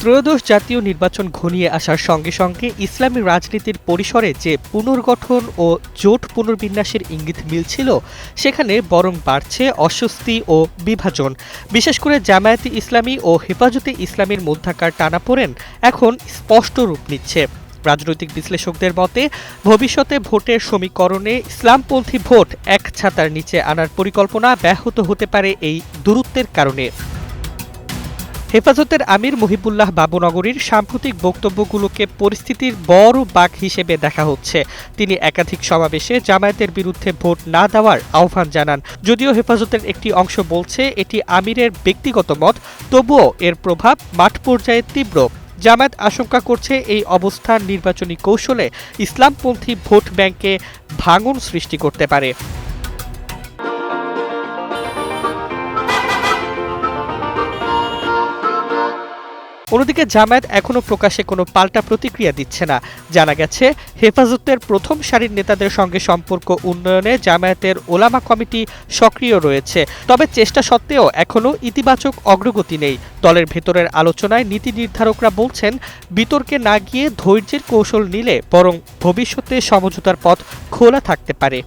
ত্রয়োদশ জাতীয় নির্বাচন ঘনিয়ে আসার সঙ্গে সঙ্গে ইসলামী রাজনীতির পরিসরে যে পুনর্গঠন ও জোট পুনর্বিন্যাসের ইঙ্গিত মিলছিল, সেখানে বরং বাড়ছে অস্বস্তি ও বিভাজন। বিশেষ করে জামায়াতে ইসলামী ও হেফাজতে ইসলামীর মধ্যাকার টানাপোড়েন এখন স্পষ্ট রূপ নিচ্ছে। রাজনৈতিক বিশ্লেষকদের মতে, ভবিষ্যতে ভোটের সমীকরণে ইসলামপন্থী ভোট এক ছাতার নিচে আনার পরিকল্পনা ব্যাহত হতে পারে এই দূরত্বের কারণে। হেফাজতের আমির মুহিবুল্লাহ বাবুনগরীর সাম্প্রতিক বক্তব্যগুলোকে পরিস্থিতির বড় বাক হিসেবে দেখা হচ্ছে। তিনি একাধিক সমাবেশে জামায়াতের বিরুদ্ধে ভোট না দেওয়ার আহ্বান জানান। যদিও হেফাজতের একটি অংশ বলছে, এটি আমিরের ব্যক্তিগত মত, তবুও এর প্রভাব মাঠ পর্যায়ে তীব্র। জামায়াত আশঙ্কা করছে, এই অবস্থান নির্বাচনী কৌশলে ইসলামপন্থী ভোট ব্যাংকে ভাঙন সৃষ্টি করতে পারে। অন্যদিকে জামায়াত এখনও প্রকাশ্যে কোনো পাল্টা প্রতিক্রিয়া দিচ্ছে না। জানা গেছে, হেফাজতের প্রথম সারির নেতাদের সঙ্গে সম্পর্ক উন্নয়নে জামায়াতের ওলামা কমিটি সক্রিয় রয়েছে। তবে চেষ্টা সত্ত্বেও এখনও ইতিবাচক অগ্রগতি নেই। দলের ভেতরের আলোচনায় নীতি নির্ধারকরা বলছেন, বিতর্কে না গিয়ে ধৈর্যের কৌশল নিলে বরং ভবিষ্যতে সমঝোতার পথ খোলা থাকতে পারে।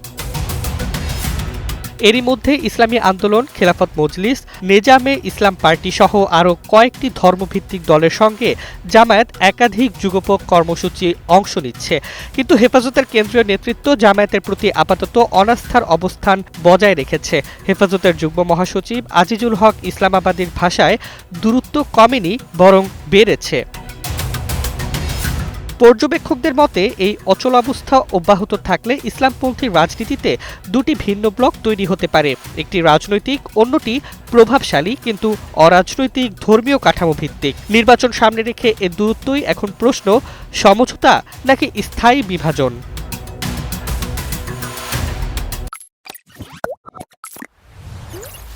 এরই মধ্যে ইসলামী আন্দোলন, খেলাফত মজলিস, নেজামে ইসলাম পার্টি সহ আরও কয়েকটি ধর্মভিত্তিক দলের সঙ্গে জামায়াত একাধিক যুগপক কর্মসূচি অংশ নিচ্ছে। কিন্তু হেফাজতের কেন্দ্রীয় নেতৃত্ব জামায়াতের প্রতি আপাতত অনাস্থার অবস্থান বজায় রেখেছে। হেফাজতের যুগ্ম মহাসচিব আজিজুল হক ইসলামাবাদীর ভাষায়, দূরত্ব কমেনি, বরং বেড়েছে। পর্যবেক্ষকদের মতে, এই অচলাবস্থা অব্যাহত থাকলে ইসলামপন্থী রাজনীতিতে দুটি ভিন্ন ব্লক তৈরি হতে পারে। একটি রাজনৈতিক, অন্যটি প্রভাবশালী কিন্তু অরাজনৈতিক, ধর্মীয় কাঠামো ভিত্তিক। নির্বাচন সামনে রেখে এ দূরত্বই এখন প্রশ্ন, সমঝোতা নাকি স্থায়ী বিভাজন?